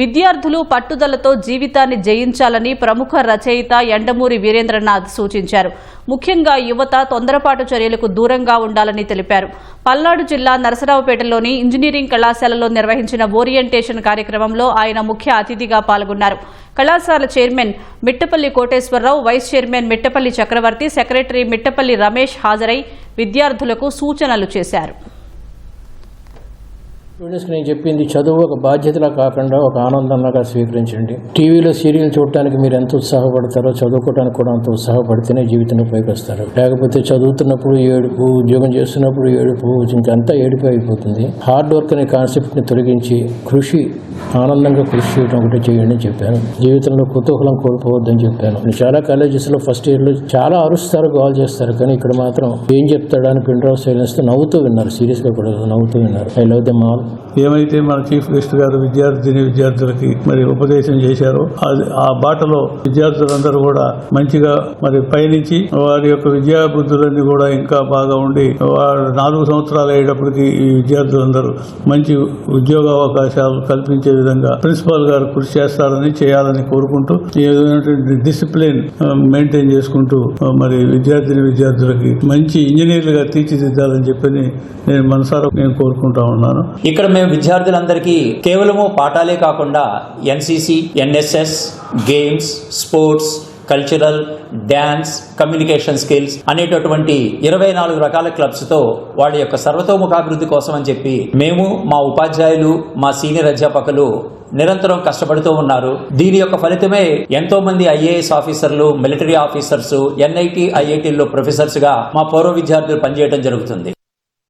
విద్యార్థులు పట్టుదలతో జీవితాన్ని జయించాలని ప్రముఖ రచయిత ఎండమూరి వీరేంద్రనాథ్ సూచించారు. ముఖ్యంగా యువత తొందరపాటు చర్యలకు దూరంగా ఉండాలని తెలిపారు. పల్నాడు జిల్లా నరసరావుపేటలోని ఇంజనీరింగ్ కళాశాలలో నిర్వహించిన ఓరియంటేషన్ కార్యక్రమంలో ఆయన ముఖ్య అతిథిగా పాల్గొన్నారు. కళాశాల chairman Mittapalli Koteswararao vice chairman Mittapalli Chakravarthi secretary Mittapalli Ramesh హాజరై విద్యార్థులకు సూచనలు చేశారు. స్టూడెంట్స్కి నేను చెప్పింది చదువు ఒక బాధ్యతలా కాకుండా ఒక ఆనందంలాగా స్వీకరించండి. టీవీలో సీరియల్ చూడటానికి మీరు ఎంత ఉత్సాహపడతారో చదువుకోవడానికి కూడా అంత ఉత్సాహపడితేనే జీవితంలో పైకి వస్తారు లేకపోతే చదువుతున్నప్పుడు ఏడుపు ఉద్యోగం చేస్తున్నప్పుడు ఏడుపు ఇంకంతా ఏడుపు అయిపోతుంది. హార్డ్ వర్క్ అనే కాన్సెప్ట్ని తొలగించి కృషి ఆనందంగా కృషి చేయడం ఒకటి చేయండి అని చెప్పాను. జీవితంలో కుతూహలం కోల్పోవద్దని చెప్పాను. చాలా కాలేజెస్లో ఫస్ట్ ఇయర్లో చాలా అరుస్తారు గోల్ చేస్తారు కానీ ఇక్కడ మాత్రం ఏం చెప్తాడని పిండ్రావు పిన్ సైలెన్స్తో నవ్వుతూ విన్నారు. సీరియస్గా కూడా నవ్వుతూ విన్నారు. ఐ లవ్ దెమ్ ఆల్ ఏమైతే మన చీఫ్ గెస్ట్ గారు విద్యార్థిని విద్యార్థులకి మరి ఉపదేశం చేశారో అది ఆ బాటలో విద్యార్థులందరూ కూడా మంచిగా మరి పయనించి వారి యొక్క విద్యా బుద్ధులన్నీ కూడా ఇంకా బాగా ఉండి వారు నాలుగు సంవత్సరాలు అయ్యేటప్పటికి ఈ విద్యార్థులందరూ మంచి ఉద్యోగ అవకాశాలు కల్పించే విధంగా ప్రిన్సిపాల్ గారు కృషి చేస్తారని చేయాలని కోరుకుంటూ ఈ విధమైనటువంటి డిసిప్లిన్ మెయింటైన్ చేసుకుంటూ మరి విద్యార్థిని విద్యార్థులకి మంచి ఇంజనీర్లుగా తీర్చిదిద్దాలని చెప్పని నేను మనసారా నేను కోరుకుంటా ఉన్నాను. ఇక్కడ మేము విద్యార్థులందరికీ కేవలము పాఠాలే కాకుండా NCC NSS games sports cultural dance communication skills అనేటటువంటి ఇరవై నాలుగు రకాల క్లబ్స్తో వాళ్ళ యొక్క సర్వతోముఖాభివృద్ధి కోసం అని చెప్పి మేము మా ఉపాధ్యాయులు మా సీనియర్ అధ్యాపకులు నిరంతరం కష్టపడుతూ ఉన్నారు. దీని యొక్క ఫలితమే ఎంతో మంది ఐఏఎస్ ఆఫీసర్లు మిలిటరీ ఆఫీసర్స్ ఎన్ఐటి ఐఐటీల్లో ప్రొఫెసర్స్గా మా పూర్వ విద్యార్థులు పనిచేయడం జరుగుతుంది.